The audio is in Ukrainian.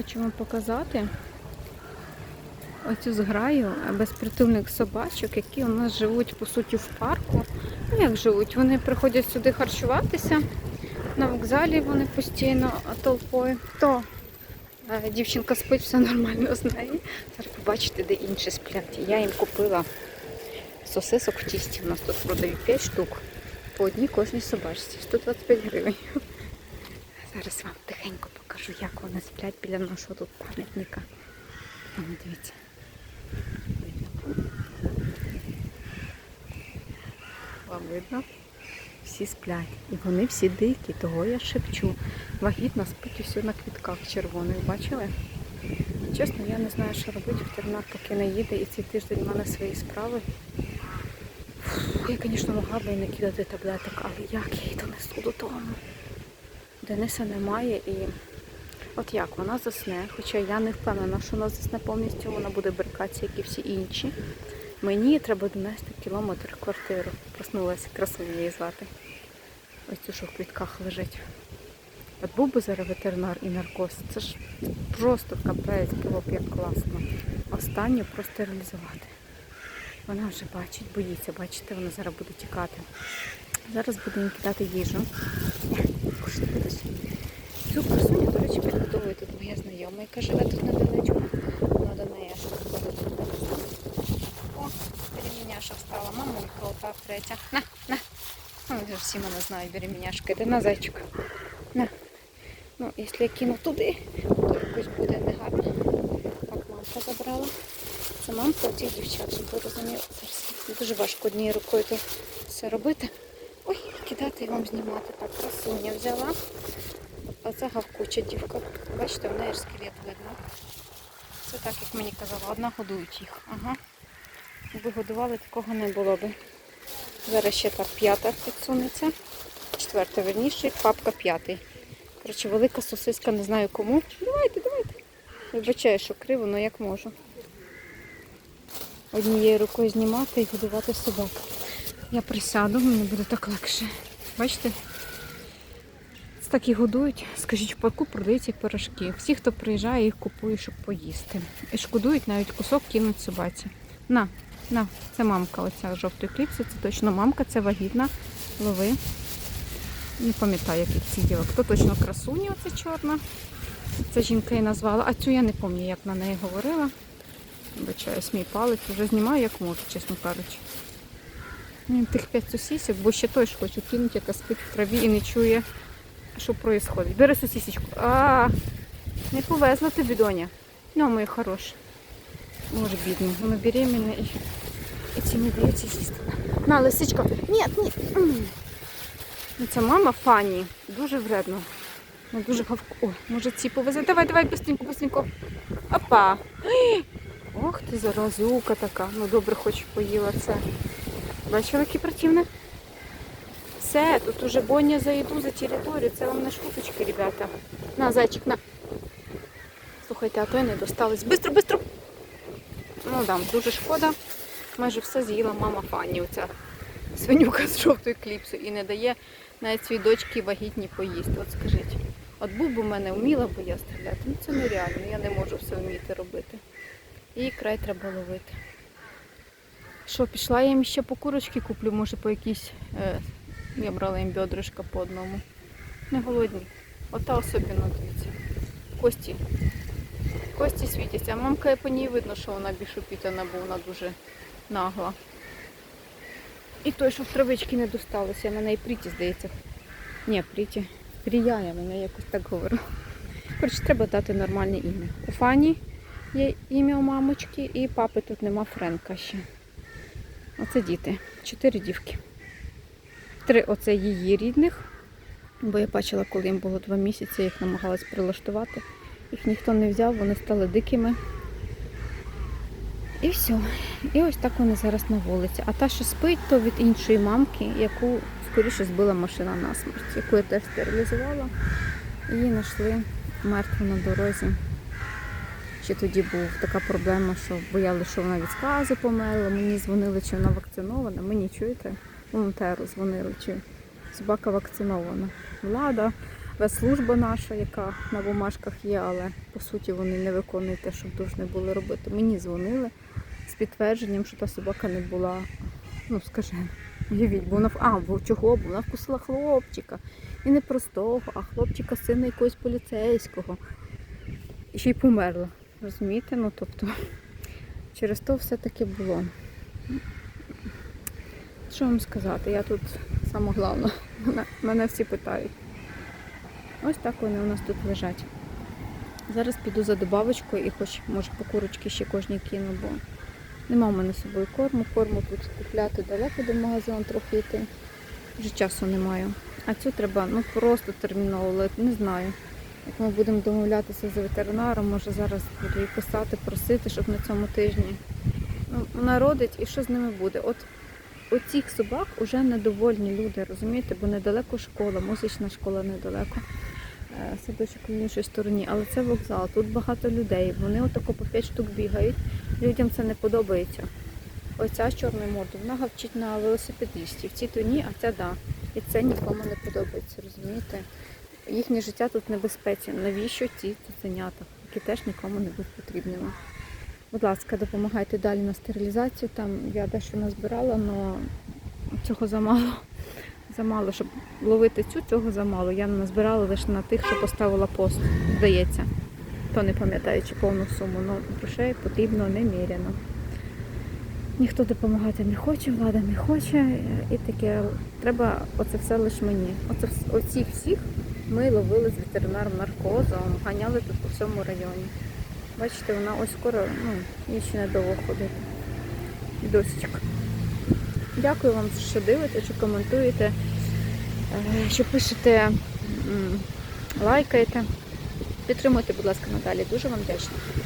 хочу вам показати оцю зграю безпритульних собачок, які у нас живуть по суті в парку. Ну як живуть? Вони приходять сюди харчуватися. На вокзалі вони постійно толпою. То е, дівчинка спить, все нормально з нею. Зараз побачите, де інші сплять. Я їм купила сосисок в тісті. У нас тут продають 5 штук. По одній кожній собачці. 125 гривень. Зараз вам тихенько покажу, як вони сплять біля нашого тут пам'ятника. Дивіться. Вам видно? Всі сплять. І вони всі дикі, того я шепчу. Вагітна спить усю на квітках червоних, бачили? Чесно, я не знаю, що робити. Ветеринар поки не їде і цей тиждень в мене свої справи. Фу, Я, звісно, могла би і не кидати таблеток, але як я її донесу додому? Дениса немає і от як вона засне, хоча я не впевнена, що вона засне повністю, вона буде брикатися, як і всі інші. Мені треба донести кілометр квартиру. Проснулася красу її звати. Ось цю, що в квітках лежить. От був би зараз ветеринар і наркоз. Це ж просто капець, було б як класно. Останню простерилізувати. Вона вже бачить, боїться, бачите, вона зараз буде тікати. Зараз буду їм кидати їжу. Кушати будеш. Цю красуню, до речі, підготовує тут моя знайома, яка живе тут недалечко. Вона до неї аж приходить. О, беременяша встала, мамулька ота третя. На, на. Ну, вже всі мене знають, беременяшка. Іди на зайчик. На. Ну, якщо я кину туди, то якось буде негарно. Так, мамка забрала. Це мамка оцих дівчат, щоб ви розуміли. Дуже важко однією рукою то все робити. Ой, кидати і вам знімати. Так, красуня взяла. А це гавкуча дівка. Бачите, в неї ж скелет видно. Це так, як мені казала, одна годують їх. Ага. Якби годували, такого не було би. Зараз ще так п'ята підсунеться. Четверта верніше, папка п'ятий. Коротше, велика сосиска, не знаю кому. Давайте, давайте. Вибачаю, що криво, але як можу. Однією рукою знімати і годувати собак. Я присяду, мені буде так легше. Бачите? Так і годують. Скажіть, в парку продаються пирожки. Всі, хто приїжджає, їх купує, щоб поїсти. І шкодують навіть кусок кинуть собаці. На, на, це мамка, оця жовтої кліпси, це точно мамка, це вагітна. Лови. Не пам'ятаю, як ці діла. Хто точно красуня, оце чорна. Це жінка її назвала. А цю я не пам'ятаю, як на неї говорила. Вибачаюсь, мій палець вже знімаю, як можу, чесно кажучи. Тих п'ять сусісок, бо ще той ж хочу кинути, яка спить в траві і не чує, що відбувається. Бери сусісечку. А, не повезла тобі, доня. Ну, моя хороша. Може, бідна. Вона беременна і, і ці не дається їсти. На, лисичка. Ні, ні. Ну, мама Фані. Дуже вредно. Вона дуже гавку. О, може ці повезе. Давай, давай, быстренько, быстренько. Опа. Ох ти заразюка така. Ну добре, хоч поїла це. Бачили, які противне? Все, тут уже боня за їду, за територію. Це вам не шуточки, ребята. На, зайчик, на. Слухайте, а то й не досталось. Бистро, бистро. Ну да, дуже шкода. Майже все з'їла мама Фанні, оця свинюка з жовтою кліпсою. І не дає навіть своїй дочці вагітні поїсти. От скажіть. От був би в мене вміла би я стріляти. Ну це нереально, я не можу все вміти робити. І край треба ловити. Що, пішла я їм ще по курочки куплю, може по якійсь. Е, я брала їм бедрышка по одному. Не голодні. Ота особливо, дивіться. Кості. Кості світяться. А мамка по ній видно, що вона більш упітана, бо вона дуже нагла. І той, що в травички не досталося, мене і пріті, здається. Ні, пріті. Прія, я мене якось так говорю. Коротше, треба дати нормальне ім'я. У Фані є ім'я у мамочки, і папи тут нема Френка ще. Оце діти. Чотири дівки. Три оце її рідних. Бо я бачила, коли їм було два місяці, їх намагалась прилаштувати. Їх ніхто не взяв, вони стали дикими. І все. І ось так вони зараз на вулиці. А та, що спить, то від іншої мамки, яку скоріше збила машина насмерть, яку я теж стерилізувала. Її знайшли мертву на дорозі. Ще тоді була така проблема, що боялися, що вона від сказу померла. Мені дзвонили, чи вона вакцинована. Мені чуєте, волонтеру дзвонили, чи собака вакцинована. Влада ветслужба наша, яка на бумажках є, але по суті вони не виконують те, що повинні були робити. Мені дзвонили з підтвердженням, що та собака не була, ну скажімо, уявіть, бо вона в- а, бо чого? Бо вона вкусила хлопчика. І не простого, а хлопчика сина якогось поліцейського. І ще й померла. Розумієте? Ну тобто через то все таки було. Що вам сказати? Я тут саме головне. Мене, мене всі питають. Ось так вони у нас тут лежать. Зараз піду за добавочкою і хоч може по курочки ще кожній кину, бо нема в мене з собою корму. Корму тут купляти далеко до магазину трохи йти. Вже часу немає. А цю треба ну просто терміново, але не знаю. Як ми будемо домовлятися з ветеринаром, може зараз буду їй писати, просити, щоб на цьому тижні. Ну, вона родить і що з ними буде? От оцих собак вже недовольні люди, розумієте, бо недалеко школа, музична школа недалеко. Е, Садочок в іншій стороні, але це вокзал, тут багато людей. Вони отако по 5 штук бігають. Людям це не подобається. Оця з чорною мордою, вона гавчить на велосипедистів. Ці то ні, а ця да. І це нікому не подобається, розумієте? Їхнє життя тут небезпечне. Навіщо ці цуценята, які теж нікому не будуть потрібними? Будь ласка, допомагайте далі на стерилізацію. Там я дещо назбирала, але цього замало. Замало, щоб ловити цю, цього замало. Я назбирала лише на тих, що поставила пост, здається. То не пам'ятаю, чи повну суму, але грошей потрібно неміряно. Ніхто допомагати не хоче, влада не хоче. І таке треба оце все лише мені. Оце оці всіх ми ловили з ветеринаром наркозом, ганяли тут по всьому районі. Бачите, вона ось скоро, ну, їй ще недовго ходити. Досічка. Дякую вам, що дивите, що коментуєте, е, що пишете, лайкаєте. Підтримуйте, будь ласка, надалі. Дуже вам вдячна.